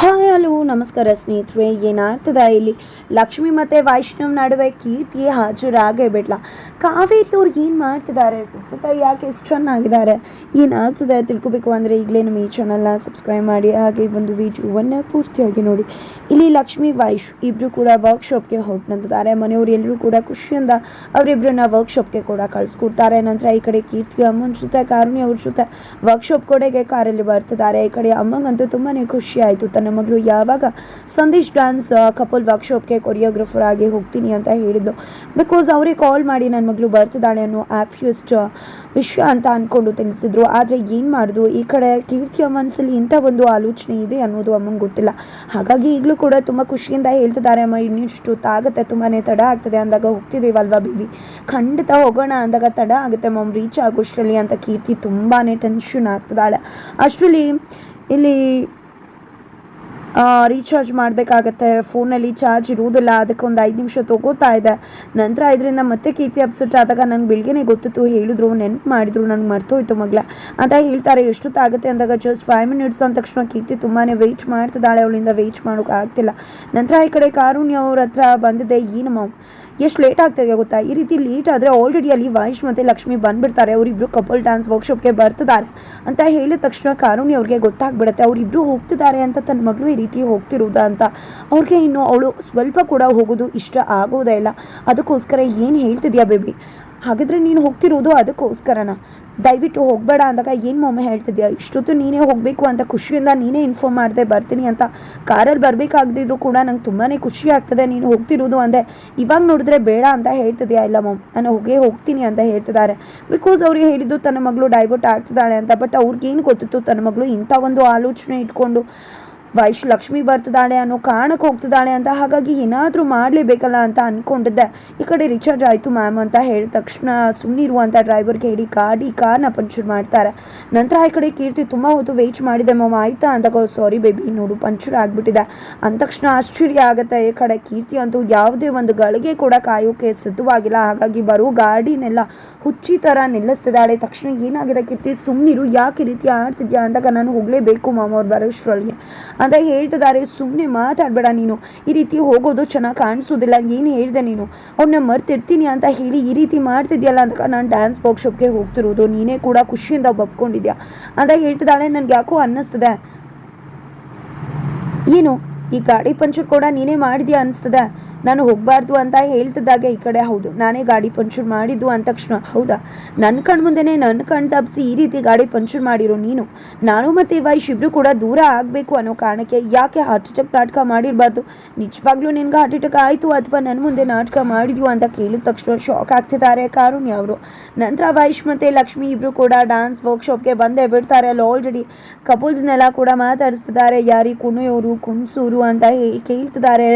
Hi, hello, ನಮಸ್ಕಾರ ಸ್ನೇಹಿತರೆ, ಏನಾಗ್ತದ ಇಲ್ಲಿ? ಲಕ್ಷ್ಮಿ ಮತ್ತು ವೈಷ್ಣವ್ ನಡುವೆ ಕೀರ್ತಿ ಹಾಜರಾಗೇ ಬಿಡ್ಲ ಕಾವೇರಿ ಅವ್ರು ಏನು ಮಾಡ್ತಿದ್ದಾರೆ? ಸುಪ್ರತ ಯಾಕೆ ಎಷ್ಟು ಚೆನ್ನಾಗಿದ್ದಾರೆ? ಏನಾಗ್ತದೆ ತಿಳ್ಕೊಬೇಕು ಅಂದರೆ ಈಗಲೇ ನಮ್ಮ ಈ ಚಾನಲ್ನ ಸಬ್ಸ್ಕ್ರೈಬ್ ಮಾಡಿ, ಹಾಗೆ ಒಂದು ವಿಡಿಯೋವನ್ನು ಪೂರ್ತಿಯಾಗಿ ನೋಡಿ. ಇಲ್ಲಿ ಲಕ್ಷ್ಮಿ, ವೈಶ್ ಇಬ್ಬರು ಕೂಡ ವರ್ಕ್ಶಾಪ್ಗೆ ಹೊರಟಂತಿದ್ದಾರೆ. ಮನೆಯವರು ಎಲ್ಲರೂ ಕೂಡ ಖುಷಿಯಿಂದ ಅವರಿಬ್ಬರನ್ನ ವರ್ಕ್ಶಾಪ್ಗೆ ಕೂಡ ಕಳಿಸ್ಕೊಡ್ತಾರೆ. ನಂತರ ಈ ಕಡೆ ಕೀರ್ತಿ ಅಮ್ಮನ ಜೊತೆ ಕಾರುಣಿ ಅವ್ರ ಜೊತೆ ವರ್ಕ್ಶಾಪ್ ಕಡೆಗೆ ಕಾರಲ್ಲಿ ಬರ್ತಿದ್ದಾರೆ. ಈ ಕಡೆ ಅಮ್ಮಂಗಂತೂ ತುಂಬಾ ಖುಷಿ ಆಯಿತು. ಮಗಳು ಯಾವಾಗ ಸಂದೇಶ್ ಡ್ಯಾನ್ಸ್ ಕಪಲ್ ವರ್ಕ್ಶಾಪ್ಗೆ ಕೊರಿಯೋಗ್ರಫರ್ ಆಗಿ ಹೋಗ್ತೀನಿ ಅಂತ ಹೇಳಿದ್ಲು. ಬಿಕಾಸ್ ಅವರೇ ಕಾಲ್ ಮಾಡಿ ನನ್ನ ಮಗಳು ಬರ್ತಿದ್ದಾಳೆ ಅನ್ನೋ ಆ್ಯಪ್ಯಸ್ಟ್ ವಿಷಯ ಅಂತ ಅಂದ್ಕೊಂಡು ತಿಳಿಸಿದ್ರು. ಆದರೆ ಏನು ಮಾಡಿದ್ರು ಈ ಕಡೆ ಕೀರ್ತಿಯ ಮನಸ್ಸಲ್ಲಿ ಇಂಥ ಒಂದು ಆಲೋಚನೆ ಇದೆ ಅನ್ನೋದು ಅಮ್ಮಂಗೆ ಗೊತ್ತಿಲ್ಲ. ಹಾಗಾಗಿ ಈಗಲೂ ಕೂಡ ತುಂಬ ಖುಷಿಯಿಂದ ಹೇಳ್ತಿದ್ದಾರೆ, ಅಮ್ಮ, ಇನ್ನಿಷ್ಟು ತಾಗುತ್ತೆ ತುಂಬಾ ತಡ ಆಗ್ತದೆ ಅಂದಾಗ ಹೋಗ್ತಿದ್ದೀವಲ್ವಾ ಬೇಬಿ? ಖಂಡಿತ ಹೋಗೋಣ ಅಂದಾಗ ತಡ ಆಗುತ್ತೆ ಮಮ್ ರೀಚ್ ಆಗೋಷ್ಟರಲ್ಲಿ ಅಂತ ಕೀರ್ತಿ ತುಂಬಾ ಟೆನ್ಷನ್ ಆಗ್ತಿದ್ದಾಳೆ. ಅಷ್ಟರಲ್ಲಿ ಇಲ್ಲಿ ರೀಚಾರ್ಜ್ ಮಾಡಬೇಕಾಗತ್ತೆ. ಫೋನಲ್ಲಿ ಚಾರ್ಜ್ ಇರುವುದಿಲ್ಲ. ಅದಕ್ಕೆ ಒಂದು ಐದು ನಿಮಿಷ ತಗೋತಾ ಇದೆ ನಂತರ ಇದರಿಂದ ಮತ್ತೆ ಕೀರ್ತಿ ಅಪ್ಸೆಟ್ ಆದಾಗ ನಂಗೆ ಬೆಳಗ್ಗೆನೆ ಗೊತ್ತಿತ್ತು. ಹೇಳಿದ್ರು, ನೆನ್ಪು ಮಾಡಿದ್ರು. ನನಗೆ ಮರ್ತೋಯ್ತು ಮಗಳ. ಅಂತ ಹೇಳ್ತಾರೆ. ಎಷ್ಟೊತ್ತಾಗುತ್ತೆ ಅಂದಾಗ ಜಸ್ಟ್ ಫೈವ್ ಮಿನಿಟ್ಸ್ ಅಂದ ತಕ್ಷಣ ಕೀರ್ತಿ ತುಂಬಾ ವೆಯ್ಟ್ ಮಾಡ್ತಿದ್ದಾಳೆ. ಅವಳಿಂದ ವೆಯ್ಟ್ ಮಾಡೋಕೆ ಆಗ್ತಿಲ್ಲ. ನಂತರ ಈ ಕಡೆ ಕಾರುಣ್ಯ ಅವ್ರ ಹತ್ರ ಬಂದಿದೆ. ಏನಮ್ಮ? ಎಷ್ಟು ಲೇಟ್ ಆಗ್ತದೆ ಗೊತ್ತಾ? ಈ ರೀತಿ ಲೇಟ್ ಆದರೆ ಆಲ್ರೆಡಿ ಅಲ್ಲಿ ವೈಶ್ ಮತ್ತು ಲಕ್ಷ್ಮಿ ಬಂದುಬಿಡ್ತಾರೆ. ಅವರಿಬ್ರು ಕಪಲ್ ಡ್ಯಾನ್ಸ್ ವರ್ಕ್ಶಾಪ್ಗೆ ಬರ್ತಿದ್ದಾರೆ. ಅಂತ ಹೇಳಿದ ತಕ್ಷಣ ಕಾರುಣಿ ಅವ್ರಿಗೆ ಗೊತ್ತಾಗ್ಬಿಡುತ್ತೆ. ಅವರಿಬ್ರು ಹೋಗ್ತಿದ್ದಾರೆ ಅಂತ ತನ್ನ ಮಗಳು ಈ ರೀತಿ ಹೋಗ್ತಿರೋದಾ ಅಂತ. ಅವ್ರಿಗೆ ಇನ್ನು ಅವಳು ಸ್ವಲ್ಪ ಕೂಡ ಹೋಗೋದು ಇಷ್ಟ ಆಗೋದೇ ಇಲ್ಲ. ಅದಕ್ಕೋಸ್ಕರ ಏನು ಹೇಳ್ತಿದ್ಯಾ ಬೇಬಿ? ಹಾಗಿದ್ರೆ ನೀನು ಹೋಗ್ತಿರೋದು ಅದಕ್ಕೋಸ್ಕರನ? ದಯವಿಟ್ಟು ಹೋಗಬೇಡ ಅಂದಾಗ ಏನು ಮೊಮ್ಮೆ ಹೇಳ್ತಿದ್ಯಾ? ಇಷ್ಟೊತ್ತು ನೀನೇ ಹೋಗಬೇಕು ಅಂತ ಖುಷಿಯಿಂದ ನೀನೇ ಇನ್ಫಾರ್ಮ್ ಮಾಡಿದೆ ಬರ್ತೀನಿ ಅಂತ ಕಾರಲ್ಲಿ ಬರಬೇಕಾಗದಿದ್ರು ಕೂಡ ನಂಗೆ ತುಂಬಾ ಖುಷಿ ಆಗ್ತದೆ ನೀನು ಹೋಗ್ತಿರೋದು ಅಂದೆ. ಇವಾಗ ನೋಡಿದ್ರೆ ಬೇಡ ಅಂತ ಹೇಳ್ತಿದ್ಯಾ? ಇಲ್ಲ ಮಮ್ ನಾನು ಹೋಗೇ ಹೋಗ್ತೀನಿ ಅಂತ ಹೇಳ್ತಿದ್ದಾರೆ. ಬಿಕಾಸ್ ಅವ್ರಿಗೆ ಹೇಳಿದ್ದು ತನ್ನ ಮಗಳು ಡೈವರ್ಟ್ ಆಗ್ತಿದ್ದಾಳೆ ಅಂತ ಬಟ್ ಅವ್ರಿಗೇನು ಗೊತ್ತಿತ್ತು? ತನ್ನ ಮಗಳು ಇಂಥ ಒಂದು ಆಲೋಚನೆ ಇಟ್ಕೊಂಡು ವೈಶ್ ಲಕ್ಷ್ಮಿ ಬರ್ತಿದ್ದಾಳೆ ಅನ್ನೋ ಕಾರಣಕ್ಕೆ ಹೋಗ್ತಿದ್ದಾಳೆ ಅಂತ ಹಾಗಾಗಿ ಏನಾದರೂ ಮಾಡಲೇಬೇಕಲ್ಲ ಅಂತ ಅಂದ್ಕೊಂಡಿದ್ದೆ ಈ ಕಡೆ ರೀಚಾರ್ಜ್ ಆಯಿತು ಮ್ಯಾಮ್ ಅಂತ ಹೇಳಿದ ತಕ್ಷಣ ಸುಮ್ಮನಿರು ಅಂತ ಡ್ರೈವರ್ಗೆ ಹೇಳಿ ಗಾಡಿ ಕಾರ್ನ ಪಂಚರ್ ಮಾಡ್ತಾರೆ. ನಂತರ ಈ ಕಡೆ ಕೀರ್ತಿ ತುಂಬ ಹೊತ್ತು ವೆಯ್ಟ್ ಮಾಡಿದೆ ಮ್ಯಾಮ್ ಆಯಿತಾ? ಅಂತ ಸಾರಿ ಬೇಬಿ ನೋಡು ಪಂಚರ್ ಆಗಿಬಿಟ್ಟಿದೆ. ಅಂದ ತಕ್ಷಣ ಆಶ್ಚರ್ಯ ಆಗುತ್ತೆ. ಈ ಕಡೆ ಕೀರ್ತಿ ಅಂತೂ ಯಾವುದೇ ಒಂದು ಗಳಿಗೆ ಕೂಡ ಕಾಯೋಕೆ ಸಿದ್ಧವಾಗಿಲ್ಲ. ಹಾಗಾಗಿ ಬರೋ ಗಾಡಿನೆಲ್ಲ ಹುಚ್ಚಿ ಥರ ನಿಲ್ಲಿಸ್ತಿದ್ದಾಳೆ. ತಕ್ಷಣ ಏನಾಗಿದೆ ಕೀರ್ತಿ? ಸುಮ್ಮನಿರು ಯಾಕೆ ರೀತಿ ಆಡ್ತಿದ್ಯಾ? ಅಂದಾಗ ನಾನು ಹೋಗಲೇಬೇಕು ಮಾಮ ಅವ್ರು ಬರೋಷ್ಟರೊಳಗೆ ಅಂತ ಹೇಳ್ತಿದ್ದಾರೆ ಸುಮ್ಮನೆ ಮಾತಾಡಬೇಡ ನೀನು. ಈ ರೀತಿ ಹೋಗೋದು ಚೆನ್ನಾಗಿ ಕಾಣಿಸೋದಿಲ್ಲ, ಏನು ಹೇಳಿದೆ ನೀನು? ಅವ್ರನ್ನ ಮರ್ತಿರ್ತೀನಿ ಅಂತ ಹೇಳಿ ಈ ರೀತಿ ಮಾಡ್ತಿದ್ಯಲ್ಲ ಅಂತ ನಾನು ಡ್ಯಾನ್ಸ್ ವರ್ಕ್ಶಾಪ್ಗೆ ಹೋಗ್ತಿರೋದು, ನೀನೇ ಕೂಡ ಖುಷಿಯಿಂದ ಒಪ್ಕೊಂಡಿದ್ಯಾ ಅಂತ ಹೇಳ್ತಿದ್ದಾಳೆ ನನಗೆ ಯಾಕೋ ಅನ್ನಿಸ್ತದೆ. ಏನು, ಈ ಗಾಡಿ ಪಂಚರ್ ಕೂಡ ನೀನೇ ಮಾಡಿದ್ಯಾ ಅನಿಸ್ತದೆ ನಾನು ಹೋಗಬಾರ್ದು ಅಂತ ಹೇಳ್ತಿದ್ದಾಗೆ ಈ ಕಡೆ. ಹೌದು, ನಾನೇ ಗಾಡಿ ಪಂಚರ್ ಮಾಡಿದ್ದು ಅಂದ ತಕ್ಷಣ. ಹೌದಾ? ನನ್ನ ಕಣ್ಮುಂದೆನೇ ನನ್ನ ಕಣ್ ತಪ್ಪಿಸಿ ಈ ರೀತಿ ಗಾಡಿ ಪಂಚರ್ ಮಾಡಿರೋ ನೀನು. ನಾನು ಮತ್ತು ವೈಶ್ ಇಬ್ಬರು ಕೂಡ ದೂರ ಆಗಬೇಕು ಅನ್ನೋ ಕಾರಣಕ್ಕೆ ಯಾಕೆ ಹಾರ್ಟ್ ಅಟ್ಯಾಕ್ ನಾಟಕ ಮಾಡಿರಬಾರ್ದು? ನಿಜವಾಗ್ಲೂ ನಿನ್ಗೆ ಹಾರ್ಟ್ ಅಟ್ಯಾಕ್ ಆಯಿತು ಅಥವಾ ನನ್ನ ಮುಂದೆ ನಾಟಕ ಮಾಡಿದ್ವು ಅಂತ ಕೇಳಿದ ತಕ್ಷಣ ಶಾಕ್ ಆಗ್ತಿದ್ದಾರೆ ಕಾರುಣ್ಯ ಅವರು. ನಂತರ ವೈಶ್ ಮತ್ತು ಲಕ್ಷ್ಮಿ ಇಬ್ಬರು ಕೂಡ ಡ್ಯಾನ್ಸ್ ವರ್ಕ್ಶಾಪ್ಗೆ ಬಂದೇ ಬಿಡ್ತಾರೆ. ಅಲ್ಲಿ ಆಲ್ರೆಡಿ ಕಪಲ್ಸ್ನೆಲ್ಲ ಕೂಡ ಮಾತಾಡಿಸ್ತಿದ್ದಾರೆ. ಯಾರಿ ಕುಣಿಯೋರು, ಕುಣಿಸೋರು ಅಂತ ಕೇಳ್ತಿದ್ದಾರೆ.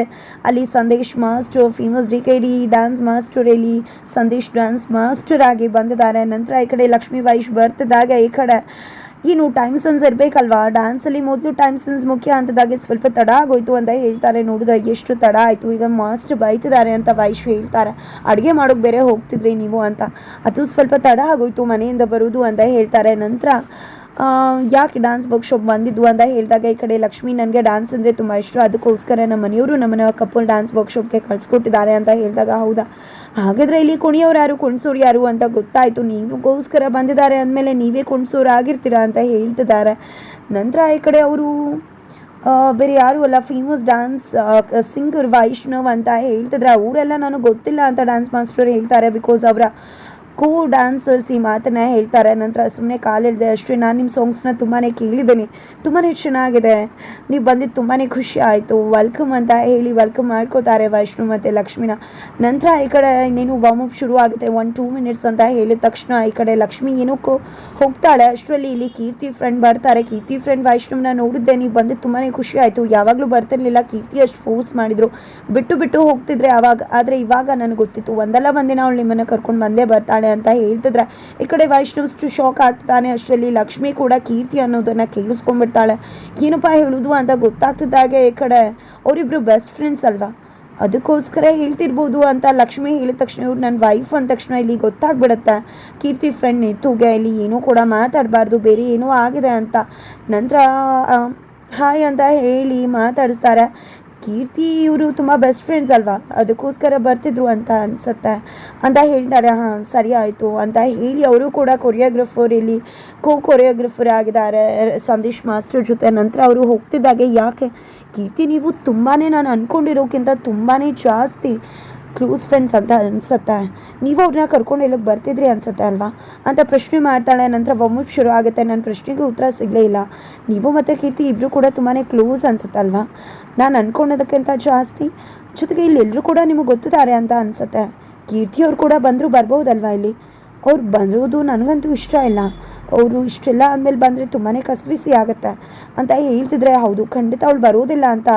ಅಲ್ಲಿ Sandesh master famous D K D dance master ಇಲ್ಲಿ ಸಂದೇಶ್ ಡ್ಯಾನ್ಸ್ ಮಾಸ್ಟರ್ ಆಗಿ ಬಂದಿದ್ದಾರೆ. ನಂತರ ಈ ಕಡೆ ಲಕ್ಷ್ಮೀ ವೈಶ್ ಬರ್ತಿದ್ದಾಗ ಈ ಕಡೆ. ಏನು ಟೈಮ್ ಸೆನ್ಸ್ ಇರಬೇಕಲ್ವಾ? ಡ್ಯಾನ್ಸಲ್ಲಿ ಮೊದಲು ಟೈಮ್ ಸೆನ್ಸ್ ಮುಖ್ಯ ಅಂತದಾಗೆ ಸ್ವಲ್ಪ ತಡ ಆಗೋಯ್ತು ಅಂತ ಹೇಳ್ತಾರೆ. ನೋಡಿದ್ರೆ ಎಷ್ಟು ತಡ ಆಯಿತು? ಈಗ ಮಾಸ್ಟರ್ ಬೈತಿದ್ದಾರೆ ಅಂತ ವೈಶ್ ಹೇಳ್ತಾರೆ. ಅಡುಗೆ ಮಾಡೋಕೆ ಬೇರೆ ಹೋಗ್ತಿದ್ರಿ ನೀವು ಅಂತ. ಅದು ಸ್ವಲ್ಪ ತಡ ಆಗೋಯ್ತು ಮನೆಯಿಂದ ಬರೋದು ಅಂತ ಹೇಳ್ತಾರೆ. ನಂತರ ಯಾಕೆ ಡ್ಯಾನ್ಸ್ ವರ್ಕ್ಶಾಪ್ ಬಂದಿದ್ದು ಅಂತ ಹೇಳಿದಾಗ ಈ ಕಡೆ ಲಕ್ಷ್ಮಿ ನನಗೆ ಡ್ಯಾನ್ಸ್ ಅಂದರೆ ತುಂಬ ಇಷ್ಟ. ಅದಕ್ಕೋಸ್ಕರ ನಮ್ಮ ಮನೆಯವರು ನಮ್ಮನ್ನು ಕಪಲ್ ಡ್ಯಾನ್ಸ್ ವರ್ಕ್ಶಾಪ್ಗೆ ಕಳಿಸ್ಕೊಟ್ಟಿದ್ದಾರೆ ಅಂತ ಹೇಳಿದಾಗ ಹೌದಾ? ಹಾಗಾದರೆ ಇಲ್ಲಿ ಕುಣಿಯೋರು ಯಾರು, ಕುಣಿಸೋರು ಯಾರು ಅಂತ ಗೊತ್ತಾಯಿತು. ನೀವುಗೋಸ್ಕರ ಬಂದಿದ್ದಾರೆ ಅಂದಮೇಲೆ ನೀವೇ ಕುಣಿಸೋರು ಆಗಿರ್ತೀರಾ ಅಂತ ಹೇಳ್ತಿದ್ದಾರೆ. ನಂತರ ಈ ಕಡೆ ಅವರು ಬೇರೆ ಯಾರು ಅಲ್ಲ ಫೇಮಸ್ ಡ್ಯಾನ್ಸ್ ಸಿಂಗರ್ ವೈಷ್ಣವ್ ಅಂತ ಹೇಳ್ತಿದ್ರೆ, ಅವರೆಲ್ಲ ನನಗೆ ಗೊತ್ತಿಲ್ಲ ಅಂತ ಡ್ಯಾನ್ಸ್ ಮಾಸ್ಟರ್ ಹೇಳ್ತಾರೆ ಬಿಕಾಸ್ ಅವರ ಕೋ ಡ್ಯಾನ್ಸರ್ಸ್ ಈ ಮಾತನ್ನ ಹೇಳ್ತಾರೆ. ನಂತರ ಸುಮ್ಮನೆ ಕಾಲಿಳಿದೆ ಅಷ್ಟೇ ನಾನು ನಿಮ್ಮ ಸಾಂಗ್ಸ್ನ ತುಂಬಾ ಕೇಳಿದ್ದೀನಿ. ತುಂಬಾ ಚೆನ್ನಾಗಿದೆ. ನೀವು ಬಂದಿದ್ದು ತುಂಬಾ ಖುಷಿ ಆಯಿತು. ವೆಲ್ಕಮ್ ಅಂತ ಹೇಳಿ ವೆಲ್ಕಮ್ ಮಾಡ್ಕೋತಾರೆ ವೈಷ್ಣು ಮತ್ತು ಲಕ್ಷ್ಮಿನ. ನಂತರ ಈ ಕಡೆ ಇನ್ನೇನು ವಾರ್ಮ್ ಅಪ್ ಶುರು ಆಗುತ್ತೆ. ಒನ್ ಟೂ ಮಿನಿಟ್ಸ್ ಅಂತ ಹೇಳಿದ ತಕ್ಷಣ ಈ ಕಡೆ ಲಕ್ಷ್ಮಿ ಏನಕ್ಕೂ ಹೋಗ್ತಾಳೆ. ಅಷ್ಟರಲ್ಲಿ ಇಲ್ಲಿ ಕೀರ್ತಿ ಫ್ರೆಂಡ್ ಬರ್ತಾರೆ. ಕೀರ್ತಿ ಫ್ರೆಂಡ್ ವೈಷ್ಣುವನ್ನ ನೋಡಿದ್ದೆ. ನೀವು ಬಂದಿದ್ದು ತುಂಬಾ ಖುಷಿ ಆಯಿತು. ಯಾವಾಗಲೂ ಬರ್ತಿರ್ಲಿಲ್ಲ. ಕೀರ್ತಿ ಅಷ್ಟು ಫೋರ್ಸ್ ಮಾಡಿದ್ರು. ಬಿಟ್ಟು ಬಿಟ್ಟು ಹೋಗ್ತಿದ್ರೆ ಆವಾಗ ಆದರೆ ಇವಾಗ ನನಗೆ ಗೊತ್ತಿತ್ತು. ಒಂದಲ್ಲ ಒಂದಿನ ಅವಳು ನಿಮ್ಮನ್ನು ಕರ್ಕೊಂಡು ಬಂದೇ ಬರ್ತಾಳೆ. ಅಂತ ಹೇಳ್ತಿದ್ರೆ, ಈ ಕಡೆ ವೈಷ್ಣವಷ್ಟು ಶಾಕ್ ಆಗ್ತಾನೆ ಅಷ್ಟರಲ್ಲಿ ಲಕ್ಷ್ಮಿ ಕೂಡ ಕೀರ್ತಿ ಅನ್ನೋದನ್ನ ಕೇಳಿಸ್ಕೊಂಡ್ಬಿಡ್ತಾಳೆ. ಏನಪ್ಪ ಹೇಳುದು ಅಂತ ಗೊತ್ತಾಗ್ತಿದ್ದಾಗೆ ಈ ಕಡೆ ಅವರಿಬ್ರು ಬೆಸ್ಟ್ ಫ್ರೆಂಡ್ಸ್ ಅಲ್ವಾ? ಅದಕ್ಕೋಸ್ಕರ ಹೇಳ್ತಿರ್ಬೋದು ಅಂತ ಲಕ್ಷ್ಮಿ ಹೇಳಿದ ತಕ್ಷಣ ಇವ್ರು ನನ್ನ ವೈಫ್ ಅಂದ ತಕ್ಷಣ ಇಲ್ಲಿ ಗೊತ್ತಾಗ್ಬಿಡುತ್ತೆ. ಕೀರ್ತಿ ಫ್ರೆಂಡ್ ನಿಂತುಗೆ, ಇಲ್ಲಿ ಏನೂ ಕೂಡ ಮಾತಾಡಬಾರ್ದು, ಬೇರೆ ಏನೂ ಆಗಿದೆ ಅಂತ. ನಂತರ ಹಾಯ್ ಅಂತ ಹೇಳಿ ಮಾತಾಡಿಸ್ತಾರೆ. ಕೀರ್ತಿ ಇವರು ತುಂಬ ಬೆಸ್ಟ್ ಫ್ರೆಂಡ್ಸ್ ಅಲ್ವಾ? ಅದಕ್ಕೋಸ್ಕರ ಬರ್ತಿದ್ರು ಅಂತ ಅನ್ಸುತ್ತೆ. ಅಂತ ಹೇಳ್ತಾರೆ, ಹಾಂ, ಸರಿ ಆಯಿತು. ಅಂತ ಹೇಳಿ ಅವರು ಕೂಡ ಕೊರಿಯೋಗ್ರಫರ್ ಇಲ್ಲಿ ಕೋ ಕೊರಿಯೋಗ್ರಫರ್ ಆಗಿದ್ದಾರೆ, ಸಂದೇಶ್ ಮಾಸ್ಟರ್ ಜೊತೆ. ನಂತರ ಅವರು ಹೋಗ್ತಿದ್ದಾಗೆ, ಯಾಕೆ? ಕೀರ್ತಿ, ನೀವು ತುಂಬಾ ನಾನು ಅಂದ್ಕೊಂಡಿರೋಕ್ಕಿಂತ ತುಂಬಾ ಜಾಸ್ತಿ. ಕ್ಲೋಸ್ ಫ್ರೆಂಡ್ಸ್ ಅಂತ ಅನ್ಸುತ್ತೆ. ನೀವು ಅವ್ರನ್ನ ಕರ್ಕೊಂಡು ಇಲ್ಲಿಗೆ ಬರ್ತಿದ್ರಿ ಅನ್ಸುತ್ತೆ ಅಲ್ವಾ? ಅಂತ ಪ್ರಶ್ನೆ ಮಾಡ್ತಾಳೆ, ನಂತರ ಒಮ್ಮೆ ಶುರು ಆಗುತ್ತೆ. ನನ್ನ ಪ್ರಶ್ನೆಗೆ ಉತ್ತರ ಸಿಗಲೇ ಇಲ್ಲ. ನೀವು ಮತ್ತು ಕೀರ್ತಿ ಇಬ್ಬರು ಕೂಡ ತುಂಬಾ ಕ್ಲೋಸ್ ಅಲ್ವಾ? ನಾನು ಅನ್ಕೊಂಡೋದಕ್ಕಿಂತ ಜಾಸ್ತಿ? ಜೊತೆಗೆ ಇಲ್ಲಿ ಎಲ್ಲರೂ ಕೂಡ ನಿಮಗೆ ಗೊತ್ತಿದ್ದಾರೆ ಅಂತ ಅನ್ಸುತ್ತೆ. ಕೀರ್ತಿ ಅವ್ರು ಕೂಡ ಬಂದರೂ ಬರ್ಬೋದಲ್ವಾ ಇಲ್ಲಿ? ಅವ್ರು ಬಂದಿರೋದು ನನಗಂತೂ ಇಷ್ಟ ಇಲ್ಲ. ಅವರು ಇಷ್ಟೆಲ್ಲ ಅಂದಮೇಲೆ ಬಂದರೆ ತುಂಬಾ ಕಸ್ವಿಸಿ ಆಗುತ್ತೆ. ಅಂತ ಹೇಳ್ತಿದ್ರೆ, ಹೌದು, ಖಂಡಿತ ಅವಳು ಬರೋದಿಲ್ಲ ಅಂತ.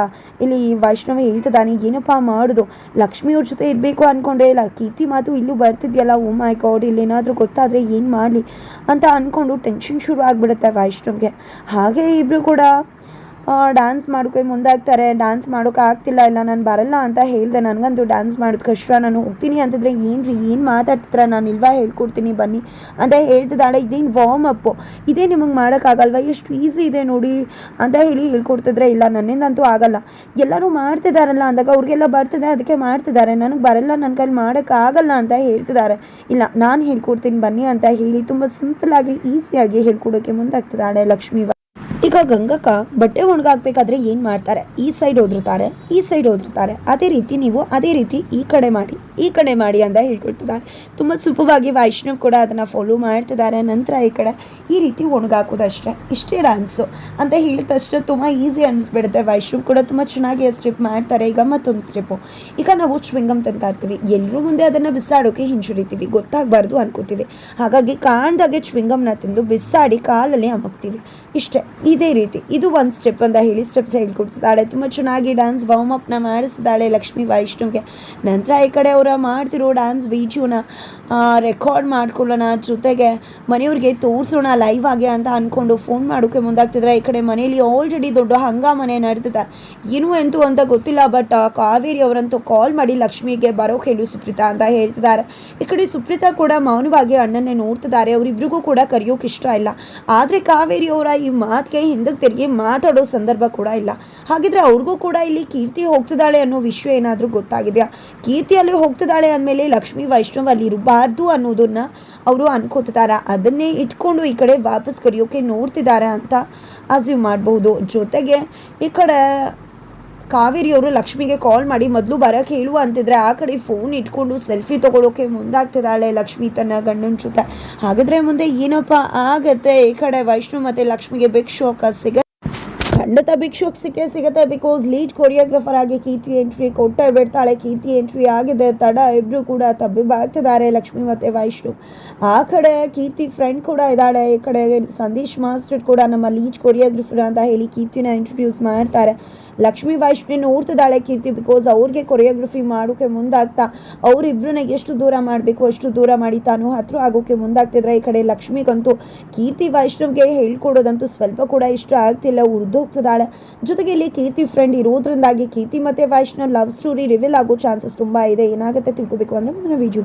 ಇಲ್ಲಿ ವೈಷ್ಣವಿ ಹೇಳ್ತಿದ್ದಾನೆ, ಏನಪ್ಪ ಮಾಡೋದು? ಲಕ್ಷ್ಮಿ ಅವ್ರ ಜೊತೆ ಇರಬೇಕು ಅಂದ್ಕೊಂಡ್ರೆ ಇಲ್ಲ ಕೀರ್ತಿ ಮಾತು ಇಲ್ಲೂ ಬರ್ತಿದ್ಯಲ್ಲ. ಓ ಮೈ ಗಾಡ್, ಇಲ್ಲೇನಾದರೂ ಗೊತ್ತಾದರೆ ಏನು ಮಾಡಲಿ? ಅಂತ ಅಂದ್ಕೊಂಡು ಟೆನ್ಷನ್ ಶುರು ಆಗಿಬಿಡುತ್ತೆ ವೈಷ್ಣವ್ಗೆ. ಹಾಗೆ ಇಬ್ಬರು ಕೂಡ ಡ್ಯಾನ್ಸ್ ಮಾಡೋಕೆ ಮುಂದಾಗ್ತಾರೆ ಡ್ಯಾನ್ಸ್ ಮಾಡೋಕೆ ಆಗ್ತಿಲ್ಲ, ಇಲ್ಲ, ನಾನು ಬರಲ್ಲ ಅಂತ ಹೇಳಿದೆ. ನನಗಂತೂ ಡ್ಯಾನ್ಸ್ ಮಾಡೋದು ಕಷ್ಟ. ನಾನು ಹೋಗ್ತೀನಿ ಅಂತಂದರೆ ಏನು ರೀ ಏನು ಮಾತಾಡ್ತಿದ್ರ? ನಾನು ಇಲ್ವಾ ಹೇಳ್ಕೊಡ್ತೀನಿ, ಬನ್ನಿ ಅಂತ ಹೇಳ್ತಿದ್ದಾಳೆ. ಇದೇನು ವಾರ್ಮ್ ಅಪ್ಪು ಇದೇ ನಿಮಗೆ ಮಾಡೋಕ್ಕಾಗಲ್ವ? ಎಷ್ಟು ಈಸಿ ಇದೆ ನೋಡಿ ಅಂತ ಹೇಳಿ ಹೇಳ್ಕೊಡ್ತಿದ್ರೆ, ಇಲ್ಲ, ನನ್ನಿಂದಂತೂ ಆಗಲ್ಲ. ಎಲ್ಲರೂ ಮಾಡ್ತಿದ್ದಾರಲ್ಲ ಅಂದಾಗ ಅವ್ರಿಗೆಲ್ಲ ಬರ್ತಿದೆ, ಅದಕ್ಕೆ ಮಾಡ್ತಿದ್ದಾರೆ. ನನಗೆ ಬರಲ್ಲ ನನ್ನ ಕೈಲಿ ಮಾಡೋಕ್ಕಾಗಲ್ಲ ಅಂತ ಹೇಳ್ತಿದ್ದಾರೆ. ಇಲ್ಲ, ನಾನು ಹೇಳ್ಕೊಡ್ತೀನಿ, ಬನ್ನಿ ಅಂತ ಹೇಳಿ ತುಂಬ ಆಗಿ ಈಸಿಯಾಗಿ ಹೇಳ್ಕೊಡೋಕ್ಕೆ ಮುಂದಾಗ್ತಿದ್ದಾಳೆ ಲಕ್ಷ್ಮೀ ಈಗ ಗಂಗಕ್ಕ ಬಟ್ಟೆ ಒಣಗಾಕ್ಬೇಕಾದ್ರೆ ಏನು ಮಾಡ್ತಾರೆ? ಈ ಸೈಡ್ ಓದಿರ್ತಾರೆ ಈ ಸೈಡ್ ಓದಿರ್ತಾರೆ ಅದೇ ರೀತಿ ನೀವು ಅದೇ ರೀತಿ ಈ ಕಡೆ ಮಾಡಿ. ಈ ಕಡೆ ಮಾಡಿ ಅಂತ ಹೇಳ್ಕೊಳ್ತಿದ್ದಾರೆ. ತುಂಬ ಸುಲಭವಾಗಿ ವೈಷ್ಣವ್ ಕೂಡ ಅದನ್ನು ಫಾಲೋ ಮಾಡ್ತಿದ್ದಾರೆ. ನಂತರ ಈ ಕಡೆ ಈ ರೀತಿ ಒಣಗಾಕೋದಷ್ಟೇ ಇಷ್ಟೇ ಡ್ಯಾನ್ಸು ಅಂತ ಹೇಳಿದ ತಕ್ಷಣ ತುಂಬ ಈಸಿ ಅನಿಸ್ಬಿಡುತ್ತೆ. ವೈಷ್ಣವ್ ಕೂಡ ತುಂಬ ಚೆನ್ನಾಗಿ ಸ್ಟೆಪ್ ಮಾಡ್ತಾರೆ. ಈಗ ಮತ್ತೊಂದು ಸ್ಟೆಪ್ಪು ಈಗ ನಾವು ಶ್ವಿಂಗಮ್ ತಂತಾ ಇರ್ತೀವಿ. ಎಲ್ಲರೂ ಮುಂದೆ ಅದನ್ನು ಬಿಸಾಡೋಕೆ ಹಿಂಜುರಿತೀವಿ. ಗೊತ್ತಾಗಬಾರ್ದು ಅನ್ಕೋತೀವಿ. ಹಾಗಾಗಿ ಕಾಣ್ದಾಗೆ ಶ್ವಿಂಗಮ್ನ ತಿಂದು ಬಿಸಾಡಿ ಕಾಲಲ್ಲಿ ಅಮಕ್ತೀವಿ. ಇಷ್ಟೇ. ಇದೇ ರೀತಿ. ಇದು ಒಂದು ಸ್ಟೆಪ್ ಅಂತ ಹೇಳಿ ಸ್ಟೆಪ್ಸ್ ಹೇಳ್ಕೊಡ್ತಿದ್ದಾಳೆ. ತುಂಬ ಚೆನ್ನಾಗಿ ಡ್ಯಾನ್ಸ್ ಅಪ್ನ ಮಾಡಿಸಿದ್ದಾಳೆ ಲಕ್ಷ್ಮೀ ವೈಷ್ಣವ್ಗೆ. ನಂತರ ಈ ಕಡೆ ಅವರ ಮಾಡ್ತಿರೋ ಡ್ಯಾನ್ಸ್ ವೀಡಿಯೋನ ರೆಕಾರ್ಡ್ ಮಾಡ್ಕೊಳ್ಳೋಣ ಜೊತೆಗೆ ಮನೆಯವ್ರಿಗೆ ತೋರಿಸೋಣ ಲೈವ್ ಆಗಿ ಅಂತ ಅಂದ್ಕೊಂಡು ಫೋನ್ ಮಾಡೋಕ್ಕೆ ಮುಂದಾಗ್ತಿದ್ರೆ ಈ ಕಡೆ ಮನೆಯಲ್ಲಿ ಆಲ್ರೆಡಿ ದೊಡ್ಡ ಹಂಗಾಮನೆ ನಡೆದಿದೆ. ಏನು ಎಂತು ಅಂತ ಗೊತ್ತಿಲ್ಲ ಬಟ್ ಕಾವೇರಿ ಅವರಂತೂ ಕಾಲ್ ಮಾಡಿ ಲಕ್ಷ್ಮಿಗೆ ಬರೋಕೆ ಹೇಳು ಸುಪ್ರೀತಾ ಅಂತ ಹೇಳ್ತಿದ್ದಾರೆ. ಈ ಕಡೆ ಸುಪ್ರೀತಾ ಕೂಡ ಮೌನವಾಗಿ ಅಣ್ಣನ್ನೇ ನೋಡ್ತಿದ್ದಾರೆ. ಅವರಿಬ್ರಿಗೂ ಕೂಡ ಕರೆಯೋಕೆ ಇಷ್ಟ ಇಲ್ಲ. ಆದರೆ ಕಾವೇರಿ ಅವರ ಈ ಮಾತಿಗೆ ಹಿಂದಕ್ಕೆ ತಿರುಗಿ ಮಾತಾಡೋ ಸಂದರ್ಭ ಕೂಡ ಇಲ್ಲ. ಹಾಗಿದ್ರೆ ಅವ್ರಿಗೂ ಕೂಡ ಇಲ್ಲಿ ಕೀರ್ತಿ ಹೋಗ್ತಿದ್ದಾಳೆ ಅನ್ನೋ ವಿಷಯ ಏನಾದರೂ ಗೊತ್ತಾಗಿದೆಯಾ? ಕೀರ್ತಿ ಅಲ್ಲಿ ಹೋಗ್ತಿದ್ದಾಳೆ ಅಂದಮೇಲೆ ಲಕ್ಷ್ಮೀ ವೈಷ್ಣವ್ ಅಲ್ಲಿ ಇರಬಾರ್ದು ಅನ್ನೋದನ್ನ ಅವರು ಅನ್ಕೋತಿದ್ದಾರೆ ಅದನ್ನೇ ಇಟ್ಕೊಂಡು ಈ ಕಡೆ ವಾಪಸ್ ಕರೆಯೋಕೆ ನೋಡ್ತಿದ್ದಾರೆ ಅಂತ ಅಸ್ಯೂಮ್ ಮಾಡಬಹುದು. ಜೊತೆಗೆ ಈ ಕಡೆ ಕಾವೇರಿ ಅವರು ಲಕ್ಷ್ಮಿಗೆ ಕಾಲ್ ಮಾಡಿ, ಮೊದಲು ಬರೋಕೆ ಹೇಳುವ ಅಂತಿದ್ರೆ ಆ ಕಡೆ ಫೋನ್ ಇಟ್ಕೊಂಡು ಸೆಲ್ಫಿ ತಗೊಳ್ಳೋಕೆ ಮುಂದಾಗ್ತಿದ್ದಾಳೆ ಲಕ್ಷ್ಮಿ ತನ್ನ ಗಂಡನ ಜೊತೆ. ಹಾಗಾದ್ರೆ ಮುಂದೆ ಏನಪ್ಪ ಆಗತ್ತೆ? ಈ ಕಡೆ ವೈಷ್ಣು ಮತ್ತೆ ಲಕ್ಷ್ಮಿಗೆ ಬಿಗ್ ಶೋಕ ಸಿಗ ಖಂಡಿತ ಭಿಕ್ಷುಕ್ ಸಿಕ್ಕೇ ಸಿಗುತ್ತೆ ಬಿಕಾಸ್ ಲೀಡ್ ಕೊರಿಯೋಗ್ರಫರ್ ಆಗಿ ಕೀರ್ತಿ ಎಂಟ್ರಿ ಕೊಟ್ಟೆ ಬಿಡ್ತಾಳೆ, ಕೀರ್ತಿ ಎಂಟ್ರಿ ಆಗಿದೆ, ತಡ, ಇಬ್ರು ಕೂಡ ತಬ್ಬಿಬಾಗ್ತಿದ್ದಾರೆ ಲಕ್ಷ್ಮಿ ಮತ್ತೆ ವೈಷ್ಣು. ಆ ಕಡೆ ಕೀರ್ತಿ ಫ್ರೆಂಡ್ ಕೂಡ ಇದ್ದಾಳೆ, ಈ ಕಡೆ ಸಂದೇಶ್ ಮಾಸ್ಟರ್ ಕೂಡ ನಮ್ಮ ಲೀಡ್ ಕೊರಿಯೋಗ್ರಫರ್ ಅಂತ ಹೇಳಿ ಕೀರ್ತಿನ ಇಂಟ್ರೊಡ್ಯೂಸ್ ಮಾಡ್ತಾರೆ. ಲಕ್ಷ್ಮಿ ವೈಷ್ಣು ನೋಡ್ತಿದ್ದಾಳೆ ಕೀರ್ತಿ ಬಿಕಾಸ್ ಅವ್ರಿಗೆ ಕೊರಿಯೋಗ್ರಫಿ ಮಾಡೋಕೆ ಮುಂದಾಗ್ತಾ ಅವರಿಬ್ರನ್ನ ಎಷ್ಟು ದೂರ ಮಾಡಬೇಕು, ಅಷ್ಟು ದೂರ ಮಾಡಿ ತಾನು ಹತ್ರ ಆಗೋಕೆ ಮುಂದಾಗ್ತಿದ್ರೆ ಈ ಕಡೆ ಲಕ್ಷ್ಮಿಗಂತೂ ಕೀರ್ತಿ ವೈಷ್ಣವ್ಗೆ ಹೇಳ್ಕೊಡೋದಂತೂ ಸ್ವಲ್ಪ ಕೂಡ ಇಷ್ಟ ಆಗ್ತಿಲ್ಲ, ಉರ್ದು ಹೋಗ್ತಿದ್ದಾಳೆ ಜೊತೆಗೆ ಇಲ್ಲಿ ಕೀರ್ತಿ ಫ್ರೆಂಡ್ ಇರೋದ್ರಿಂದಾಗಿ ಕೀರ್ತಿ ಮತ್ತೆ ವೈಷ್ಣವ್ ಲವ್ ಸ್ಟೋರಿ ರಿವೀಲ್ ಆಗೋ ಚಾನ್ಸಸ್ ತುಂಬಾ ಇದೆ. ಏನಾಗುತ್ತೆ ತಿಳ್ಕೊಬೇಕು ಅಂದ್ರೆ ಮುಂದಿನ ವಿಡಿಯೋ